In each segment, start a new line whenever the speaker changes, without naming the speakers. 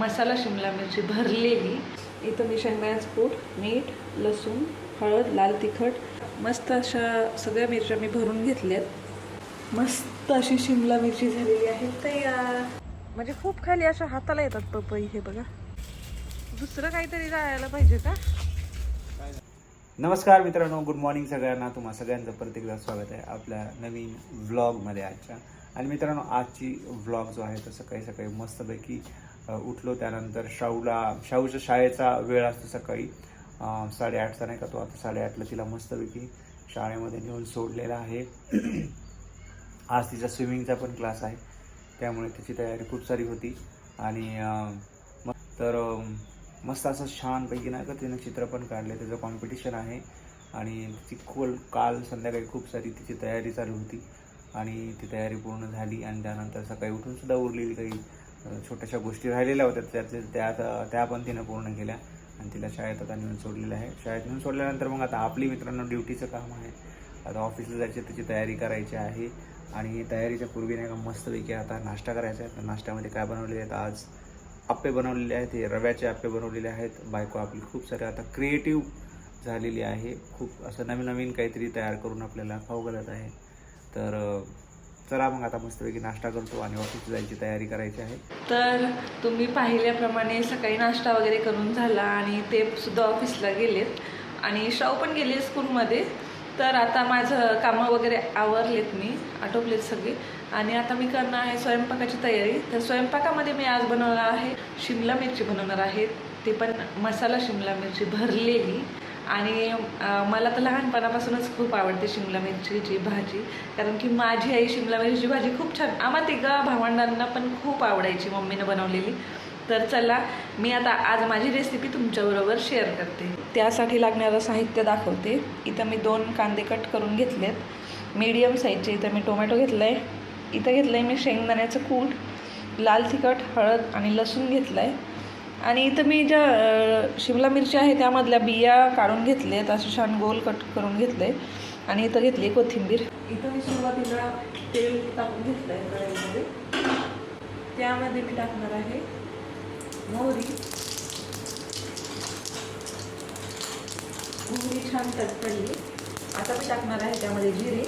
मसाला शिमला मिरची भरलेली. इथं मी शेंगदाण्याचं पूट मीठ लसूण हळद लाल तिखट मस्त अशा सगळ्या मिरच्या मी भरून घेतल्यात. मस्त अशी शिमला मिरची झालेली आहे. तयार. म्हणजे खूप खाली अशा हाताला येतात पपई हे बघा. दुसरं काहीतरी राहायला पाहिजे का?
नमस्कार मित्रांनो गुड मॉर्निंग सगळ्यांना. तुम्हा सगळ्यांचं परत एकदा स्वागत आहे आपल्या नवीन व्लॉगमध्ये आजच्या. आणि मित्रांनो आजची व्लॉग जो आहे तो सकाळी सकाळी मस्तपैकी उठलो त्यानंतर शाहूला शाहूच्या शाळेचा वेळ असतो सकाळी साडेआठचा नाही का तो आता साडेआठला तिला मस्तपैकी शाळेमध्ये नेऊन सोडलेला आहे. आज तिचा स्विमिंगचा पण क्लास आहे त्यामुळे तिची तयारी खूप सारी होती. आणि मग तर मस्त असं छानपैकी नाही का तिनं चित्र पण काढले त्याचं कॉम्पिटिशन आहे. आणि तिची खोल काल संध्याकाळी खूप सारी तिची तयारी चालू होती. आणि ती तयारी पूर्ण झाली आणि त्यानंतर सकाळी उठूनसुद्धा उरलेली काही छोट्याशा गोष्टी राहिलेल्या होत्या. त्यातल्या त्या त्या पण तिनं पूर्ण केल्या. आणि तिला शाळेत आता नेऊन सोडलेलं आहे. शाळेत नेऊन सोडल्यानंतर मग आता आपली मित्रांनो ड्युटीचं काम आहे. आता ऑफिसला जायची त्याची तयारी करायची आहे. आणि तयारीच्या पूर्वी नाही का मस्तपैकी आता नाश्ता करायचा आहे. तर नाश्त्यामध्ये काय बनवलेले आहेत? आज आप्पे बनवलेले आहेत. हे रव्याचे आप्पे बनवलेले आहेत. बायको आपली खूप सारे आता क्रिएटिव्ह झालेली आहे. खूप असं नवीन नवीन काहीतरी तयार करून आपल्याला खाऊ घालत आहे. तर चला मग आता मस्तपैकी नाश्ता करतो आणि ऑफिस जायची तयारी करायची आहे.
तर तुम्ही पाहिल्याप्रमाणे सकाळी नाश्ता वगैरे करून झाला आणि ते सुद्धा ऑफिसला गेलेत. आणि शाव पण गेले स्कूलमध्ये तर आता माझं कामं वगैरे आवरलेत मी आटोपलेत सगळे. आणि आता मी करणार आहे स्वयंपाकाची तयारी. तर स्वयंपाकामध्ये मी आज बनवणार आहे शिमला मिरची बनवणार आहे. ते पण मसाला शिमला मिरची भरलेली. आणि मला तर लहानपणापासूनच खूप आवडते शिमला मिरचीची भाजी. कारण की माझी आई शिमला मिरचीची भाजी खूप छान आम्हा तिघा भावंडांना पण खूप आवडायची मम्मीनं बनवलेली. तर चला मी आता आज माझी रेसिपी तुमच्याबरोबर शेअर करते. त्यासाठी लागणारं साहित्य दाखवते. इथं मी दोन कांदे कट करून घेतलेत. मीडियम साईजचे इथं मी टोमॅटो घेतलं आहे इथं घेतलं आहे मी शेंगदाण्याचं कूट लाल तिखट हळद आणि लसूण घेतलं आहे आणि इथं मी ज्या शिमला मिरची आहे त्यामधल्या बिया काढून घेतल्यात असे छान गोल कट करून घेतले. आणि इथं घेतली कोथिंबीर. इथं मी सुरुवातीला तेल टाकून घेतलं आहे कढईमध्ये. त्यामध्ये मी टाकणार आहे मोहरी. मोहरी छान तडतडली. आता मी टाकणार आहे त्यामध्ये जिरे.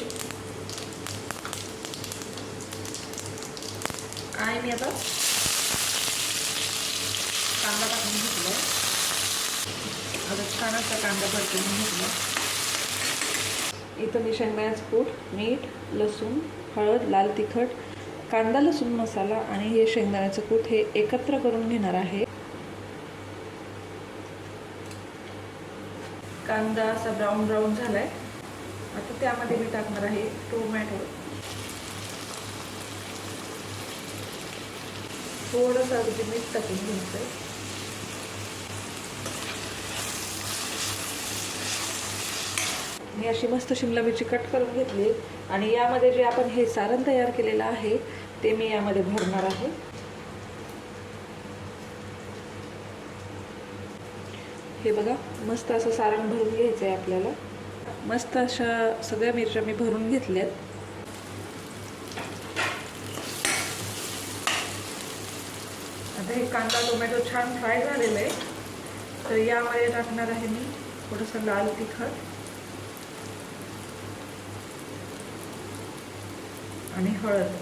आणि मी आता कांदा टाकून घेतलं आता छान असा कांदा परतून घेतला. इथं मी शेंगदाण्याचं कूट मीठ लसूण हळद लाल तिखट कांदा लसूण मसाला आणि हे शेंगदाण्याचं कूट हे एकत्र करून घेणार आहे. कांदा असा ब्राऊन ब्राऊन झालाय. आता त्यामध्ये मी टाकणार आहे टोमॅटो. थोडंसं अगदी मीठ टाकून घ्यायचं आहे मी अशी मस्त शिमला मिरची कट करून घेतली. आणि यामध्ये जे आपण हे सारण तयार केलेलं आहे ते मी यामध्ये भरणार आहे. हे बघा मस्त असं सारण भरून घ्यायचं आहे आपल्याला. मस्त अशा सगळ्या मिरच्या मी भरून घेतल्यात. आता हे कांदा टोमॅटो छान फ्राय झालेलं आहे. तर यामध्ये टाकणार आहे मी थोडंसं लाल तिखट. आणि हळद.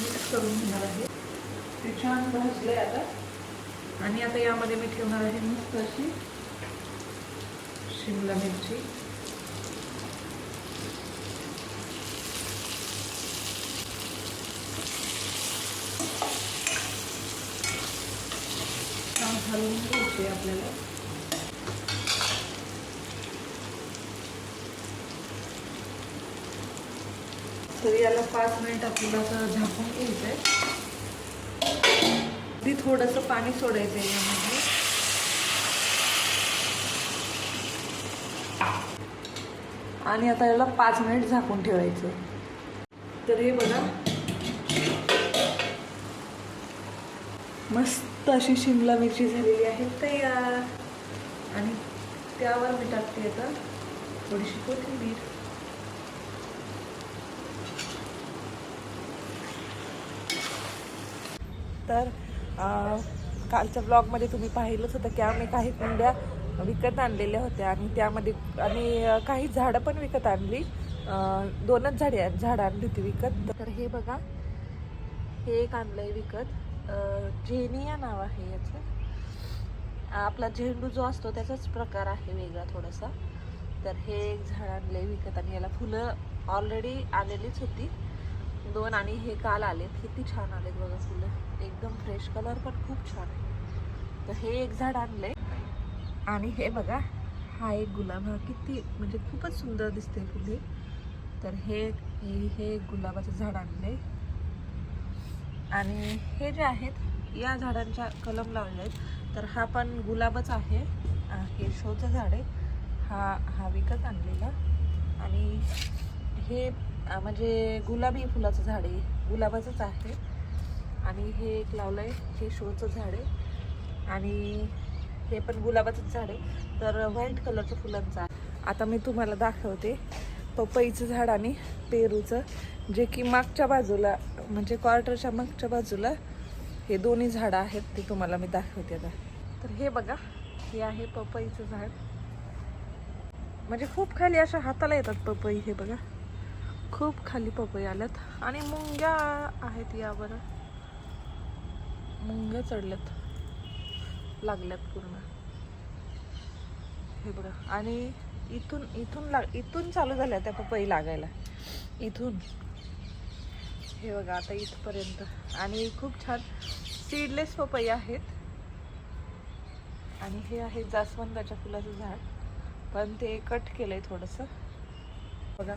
मिक्स करून घेणार आहे. ते छान भाजले आता. आणि आता यामध्ये मी ठेवणार आहे मस्त अशी शिमला मिरची. छान घालून घ्यायची आपल्याला. तर याला पाच मिनिट आपल्याला असं झाकून घ्यायचं आहे अगदी थोडंसं पाणी सोडायचं आहे यामध्ये. आणि आता याला पाच मिनिट झाकून ठेवायचं तर हे बघा. मस्त अशी शिमला मिरची झालेली आहे तयार. आणि त्यावर मी टाकते आता थोडीशी कोथिंबीर. तर कालच्या ब्लॉगमध्ये तुम्ही पाहिलंच होतं की आम्ही काही कुंड्या विकत आणलेल्या होत्या आणि त्यामध्ये आणि काही झाडं पण विकत आणली. दोनच झाडे झाडं आणली होती विकत. तर हे बघा हे एक आणलंय विकत. जेनिया नाव आहे याचं. आपला झेंडू जो असतो त्याचाच प्रकार आहे वेगळा थोडासा. तर हे एक झाड आणलंय विकत आणि याला फुलं ऑलरेडी आलेलीच होती. दोन आणि हे काल आलेत. किती छान आलेत बघा फुलं. एकदम फ्रेश कलर पण खूप छान आहे. तर हे एक झाड आणले आणि हे बघा हा एक गुलाब हा किती म्हणजे खूपच सुंदर दिसते फुले. तर हे हे- हे एक गुलाबाचं झाड आणले आणि हे जे आहेत या झाडांच्या कलम लावले आहेत. तर हा पण गुलाबच आहे. हे शोचं झाड आहे. हा हा विकत आणलेला. आणि हे म्हणजे गुलाबी फुलाचं झाड आहे. गुलाबाचंच आहे. आणि हे एक लावलं आहे हे शोचं झाड आहे. आणि हे पण गुलाबाचंच झाड आहे. तर व्हाईट कलरचं फुलांचं आहे. आता मी तुम्हाला दाखवते. पपईचं झाड आणि पेरूचं. जे की मागच्या बाजूला म्हणजे क्वार्टरच्या मागच्या बाजूला हे दोन्ही झाडं आहेत ते तुम्हाला मी दाखवते आता. तर हे बघा. हे आहे पपईचं झाड. म्हणजे खूप खाली अशा हाताला येतात पपई हे बघा. खूप खाली पपई आल्यात. आणि मुंग्या आहेत यावर. मुंग्या चढल्यात. लागल्यात पूर्ण. हे बघा. आणि इथून इथून लाग इथून चालू झाल्या त्या पपई लागायला. इथून. हे बघा आता इथपर्यंत. आणि खूप छान सीडलेस पपई आहेत. आणि हे आहे जास्वंदाच्या फुलाचं झाड. पण ते कट केलंय थोडंसं. बघा.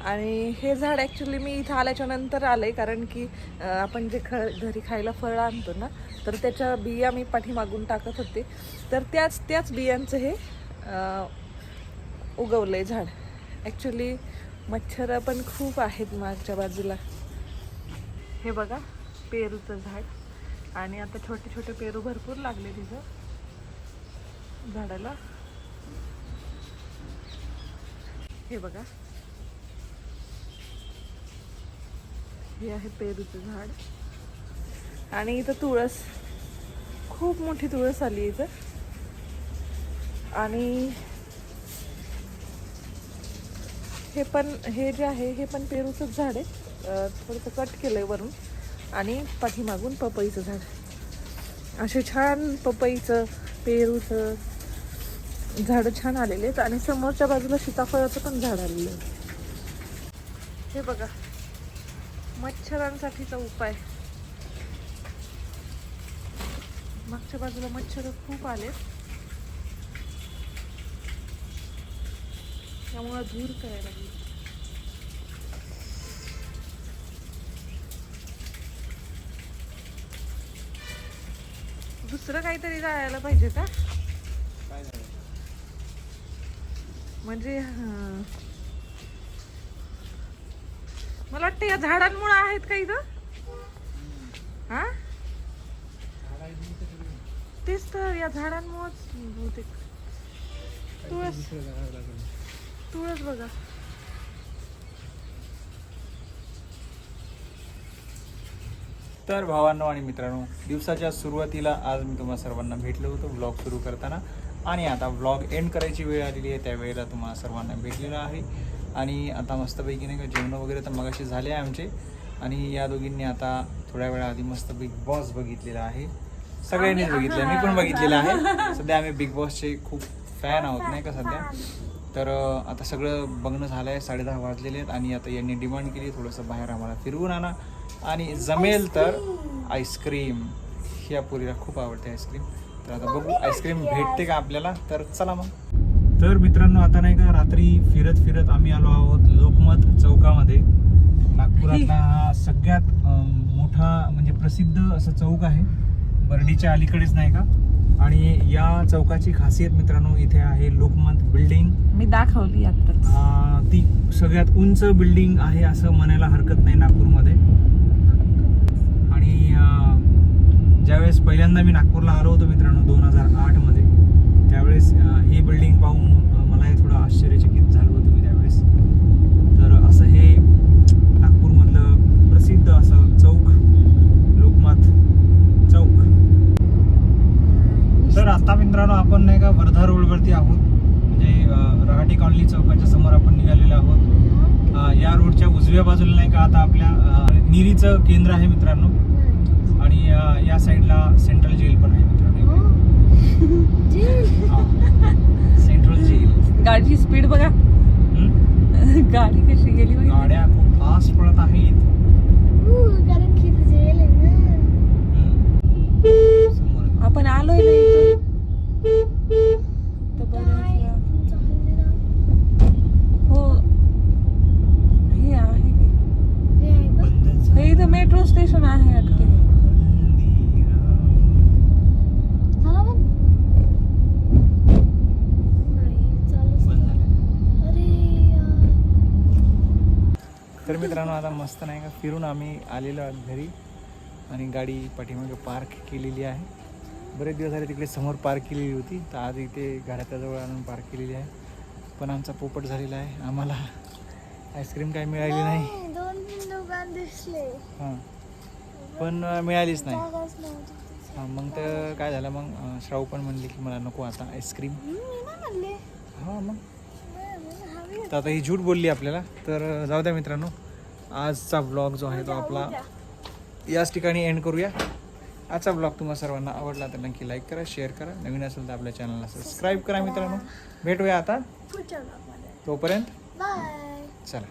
आणि हे झाड ॲक्च्युली मी इथं आल्याच्यानंतर आहे कारण की आपण जे ख घरी खायला फळं आणतो ना तर त्याच्या बिया मी पाठीमागून टाकत होते. तर त्याच त्याच बियांचं हे उगवलं आहे झाड. ॲक्च्युली मच्छरं पण खूप आहेत मागच्या बाजूला. हे बघा पेरूचं झाड. आणि आता छोटे छोटे पेरू भरपूर लागले तिथं. झाडाला. हे बघा. हे आहे पेरूचं झाड. आणि इथं तुळस खूप मोठी तुळस आली इथं. आणि हे पण हे जे आहे हे पण पेरूचंच झाड आहे. थोडंसं कट केलं आहे वरून. आणि पाठीमागून पपईचं झाड. असे छान पपईचं पेरूचं झाडं छान आलेले आहेत. आणि समोरच्या बाजूला सीताफळाचं पण झाड आलेलं आहे. हे बघा. मच्छरांसाठीचा उपाय. मागच्या बाजूला मच्छर खूप आले त्यामुळे धूर करायला लागली. दुसरं काहीतरी जायला पाहिजे का? म्हणजे मला वाटतं या झाडांमुळे आहेत का इथं? हा? तेच तर या झाडांमुळेच बहुतेक. तुळस. तुळस बघा.
तर भावांनो आणि मित्रांनो दिवसाच्या सुरुवातीला आज मी तुम्हा सर्वांना भेटलो होतो ब्लॉग सुरू करताना. आणि आता ब्लॉग एंड करायची वेळ आलेली आहे त्यावेळेला तुम्हाला सर्वांना भेटलेलं आहे. आणि आता मस्तपैकी नाही का जेवण वगैरे तर मगाशी झाले आहे आमचे. आणि या दोघींनी आता थोड्या वेळा आधी मस्त बिग बॉस बघितलेला आहे. सगळ्यांनीच बघितलं मी पण बघितलेलं आहे. सध्या आम्ही बिग बॉसचे खूप फॅन आहोत नाही का सध्या. तर आता सगळं बघणं झालं आहे साडेदहा वाजलेले आहेत आणि आता यांनी डिमांड केली थोडंसं बाहेर आम्हाला फिरवून आणा. आणि जमेल तर आईस्क्रीम ही या पुरीला खूप आवडते आईस्क्रीम तर आता बघू आईस्क्रीम भेटते का आपल्याला? तर चला मग. तर मित्रांनो आता नाही का रात्री फिरत फिरत आम्ही आलो आहोत लोकमत चौकामध्ये. नागपुरातला हा सगळ्यात मोठा म्हणजे प्रसिद्ध असं चौक आहे. बर्डीच्या अलीकडेच नाही का? आणि या चौकाची खासियत मित्रांनो इथे आहे लोकमत बिल्डिंग.
मी दाखवली आत्ताच.
आ, ती सगळ्यात उंच बिल्डिंग आहे असं म्हणायला हरकत नाही नागपूरमध्ये. आणि ज्यावेळेस पहिल्यांदा मी नागपूरला आलो होतो मित्रांनो दोन हजार आठमध्ये. त्यावेळेस हे बिल्डिंग पाहून मला हे थोडं आश्चर्यचकित झालं होतं मी त्यावेळेस. तर असं हे नागपूरमधलं प्रसिद्ध असं चौक लोकमत चौक. तर आत्ता मित्रांनो आपण नाही का वर्धा रोडवरती आहोत. म्हणजे रहाटी कॉलनी चौकाच्या समोर आपण निघालेलो आहोत. या रोडच्या उजव्या बाजूला नाही का आता आपल्या निरीचं केंद्र आहे मित्रांनो. आणि या साईडला सेंट्रल जेल पण आहे. सेंट्रल जेल
गाडीची स्पीड बघा? गाडी कशी गेली.
गाड्या खूप फास्ट पळत आहेत
कारण की.
आपण आलोय ना इथून तर बरं
काय
आहे.
तुमचं हल्दीराम?
हो हे आहे की.
हे आहे का?
बंद झालं.
हे इथं मेट्रो स्टेशन आहे वाटते
झाला बंद? नाही, चालूच
बंद
नाही.
झालं.
अरे यार.
तर मित्रांनो आता मस्त नाही का? फिरून आम्ही आलेलो आहोत घरी आणि गाडी पाठीमागे पार्क केलेली आहे. बरेच दिवस झाले तिकडे समोर पार्क केलेली होती. तर आज इथे घराच्या जवळ आणून पार्क केलेली आहे. पण आमचा पोपट झालेला आहे. आम्हाला आईस्क्रीम काही मिळाली नाही.
नाही, दोन तीन दुकान दिसले.
हां. पण मिळालीच नाही. हां मग तर काय झालं? मग श्राऊ पण म्हणली की मला नको आता आईस्क्रीम हां मग. तर आता ही झूट बोलली आपल्याला. तर जाऊ द्या मित्रांनो. आजचा ब्लॉग जो आहे तो आपला. याच ठिकाणी एंड करूया. आजचा ब्लॉग तुम्हाला सर्वांना आवडला तर नक्की लाईक करा शेअर करा. नवीन असेल तर आपल्या चॅनलला सबस्क्राईब करा मित्रांनो. भेटूया आता. तोपर्यंत चला.